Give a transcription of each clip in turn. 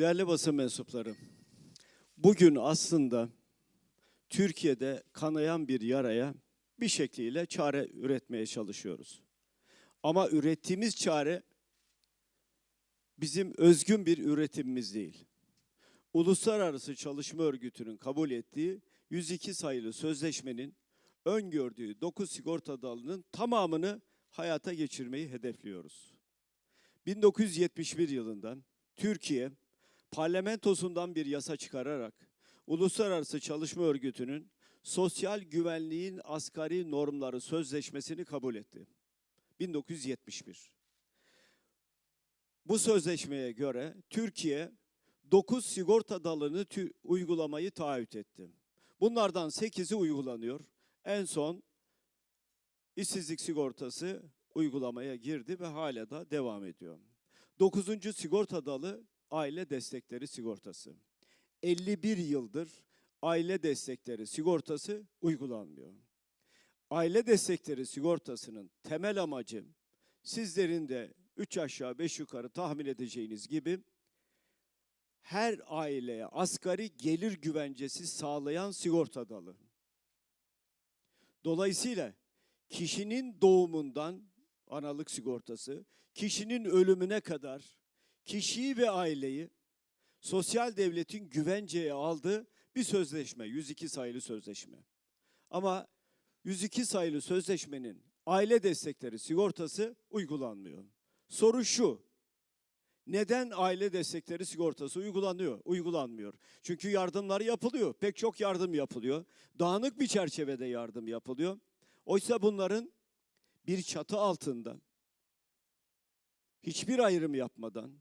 Değerli basın mensupları, bugün aslında Türkiye'de kanayan bir yaraya bir şekliyle çare üretmeye çalışıyoruz. Ama ürettiğimiz çare bizim özgün bir üretimimiz değil. Uluslararası Çalışma Örgütü'nün kabul ettiği 102 sayılı sözleşmenin öngördüğü 9 sigorta dalının tamamını hayata geçirmeyi hedefliyoruz. 1971 yılında Türkiye parlamentosundan bir yasa çıkararak Uluslararası Çalışma Örgütü'nün sosyal güvenliğin asgari normları sözleşmesini kabul etti. 1971. Bu sözleşmeye göre Türkiye 9 sigorta dalını uygulamayı taahhüt etti. Bunlardan 8'i uygulanıyor. En son işsizlik sigortası uygulamaya girdi ve hala da devam ediyor. 9. sigorta dalı aile destekleri sigortası. 51 yıldır aile destekleri sigortası uygulanmıyor. Aile destekleri sigortasının temel amacı sizlerin de 3 aşağı 5 yukarı tahmin edeceğiniz gibi her aileye asgari gelir güvencesi sağlayan sigorta dalı. Dolayısıyla kişinin doğumundan analık sigortası, kişinin ölümüne kadar kişiyi ve aileyi sosyal devletin güvenceye aldığı bir sözleşme, 102 sayılı sözleşme. Ama 102 sayılı sözleşmenin aile destekleri sigortası uygulanmıyor. Soru şu, neden aile destekleri sigortası uygulanıyor, uygulanmıyor? Çünkü yardımlar yapılıyor, pek çok yardım yapılıyor. Dağınık bir çerçevede yardım yapılıyor. Oysa bunların bir çatı altında hiçbir ayrım yapmadan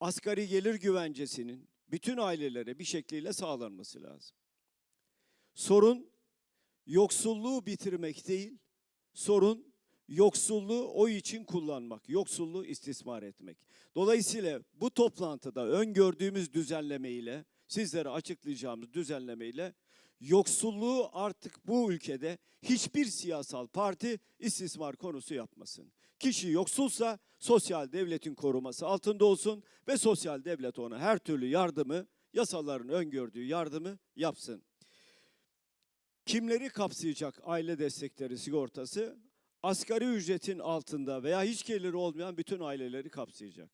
asgari gelir güvencesinin bütün ailelere bir şekliyle sağlanması lazım. Sorun yoksulluğu bitirmek değil, sorun yoksulluğu o için kullanmak, yoksulluğu istismar etmek. Dolayısıyla bu toplantıda öngördüğümüz düzenleme ile, sizlere açıklayacağımız düzenleme ile yoksulluğu artık bu ülkede hiçbir siyasal parti istismar konusu yapmasın. Kişi yoksulsa sosyal devletin koruması altında olsun ve sosyal devlet ona her türlü yardımı, yasaların öngördüğü yardımı yapsın. Kimleri kapsayacak aile destekleri sigortası? Asgari ücretin altında veya hiç geliri olmayan bütün aileleri kapsayacak.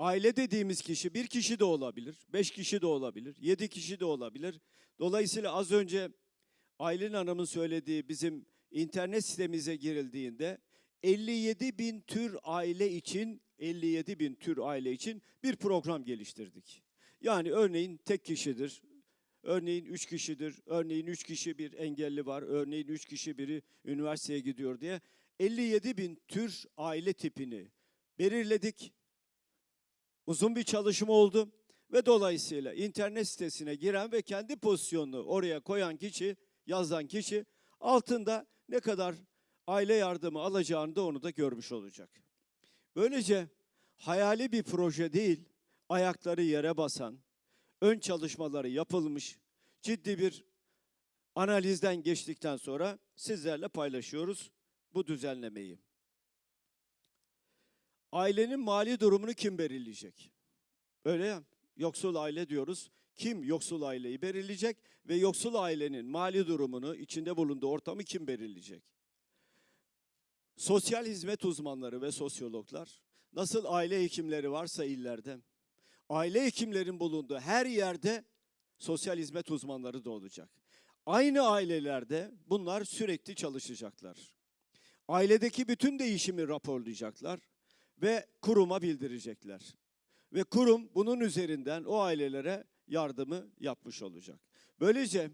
Aile dediğimiz kişi bir kişi de olabilir, beş kişi de olabilir, yedi kişi de olabilir. Dolayısıyla az önce Aylin Hanım'ın söylediği bizim internet sitemize girildiğinde 57 bin tür aile için 57 bin tür aile için bir program geliştirdik. Yani örneğin tek kişidir, örneğin üç kişidir, örneğin üç kişi bir engelli var, örneğin üç kişi biri üniversiteye gidiyor diye 57 bin tür aile tipini belirledik. Uzun bir çalışma oldu ve dolayısıyla internet sitesine giren ve kendi pozisyonunu oraya koyan kişi, yazan kişi altında ne kadar aile yardımı alacağını da onu da görmüş olacak. Böylece hayali bir proje değil, ayakları yere basan, ön çalışmaları yapılmış, ciddi bir analizden geçtikten sonra sizlerle paylaşıyoruz bu düzenlemeyi. Ailenin mali durumunu kim belirleyecek? Öyle ya, yoksul aile diyoruz. Kim yoksul aileyi belirleyecek ve yoksul ailenin mali durumunu, içinde bulunduğu ortamı kim belirleyecek? Sosyal hizmet uzmanları ve sosyologlar, nasıl aile hekimleri varsa illerde, aile hekimlerin bulunduğu her yerde sosyal hizmet uzmanları da olacak. Aynı ailelerde bunlar sürekli çalışacaklar. Ailedeki bütün değişimi raporlayacaklar ve kuruma bildirecekler. Ve kurum bunun üzerinden o ailelere yardımı yapmış olacak. Böylece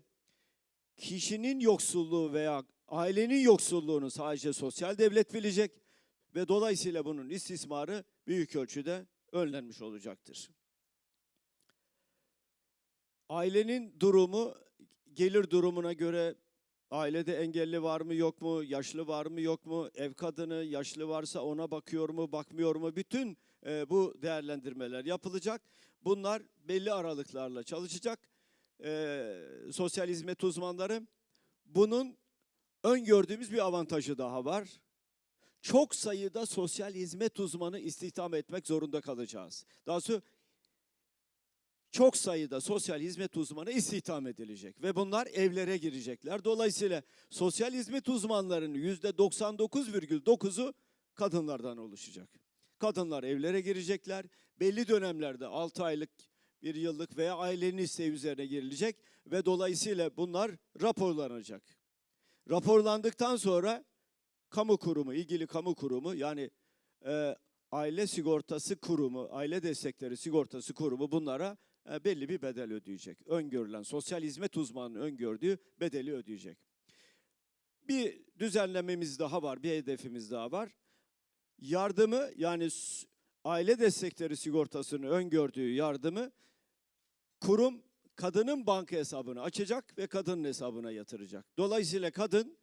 kişinin yoksulluğu veya ailenin yoksulluğunu sadece sosyal devlet bilecek ve dolayısıyla bunun istismarı büyük ölçüde önlenmiş olacaktır. Ailenin durumu gelir durumuna göre ailede engelli var mı yok mu, yaşlı var mı yok mu, ev kadını yaşlı varsa ona bakıyor mu bakmıyor mu bütün e, bu değerlendirmeler yapılacak. Bunlar belli aralıklarla çalışacak. E, sosyal hizmet uzmanları bunun öngördüğümüz bir avantajı daha var. Çok sayıda sosyal hizmet uzmanı istihdam etmek zorunda kalacağız. Daha sonra çok sayıda sosyal hizmet uzmanı istihdam edilecek ve bunlar evlere girecekler. Dolayısıyla sosyal hizmet uzmanlarının yüzde 99,9'u kadınlardan oluşacak. Kadınlar evlere girecekler. Belli dönemlerde 6 aylık, bir yıllık veya ailenin isteği üzerine girilecek ve dolayısıyla bunlar raporlanacak. Raporlandıktan sonra kamu kurumu, ilgili kamu kurumu yani e, aile sigortası kurumu, aile destekleri sigortası kurumu bunlara belli bir bedel ödeyecek. Öngörülen sosyal hizmet uzmanının öngördüğü bedeli ödeyecek. Bir düzenlememiz daha var, bir hedefimiz daha var. Yardımı yani aile destekleri sigortasının öngördüğü yardımı kurum kadının banka hesabını açacak ve kadının hesabına yatıracak. Dolayısıyla kadın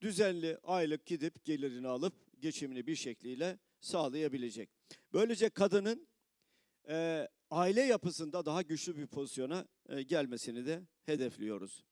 düzenli aylık gidip gelirini alıp geçimini bir şekliyle sağlayabilecek. Böylece kadının e, aile yapısında daha güçlü bir pozisyona e, gelmesini de hedefliyoruz.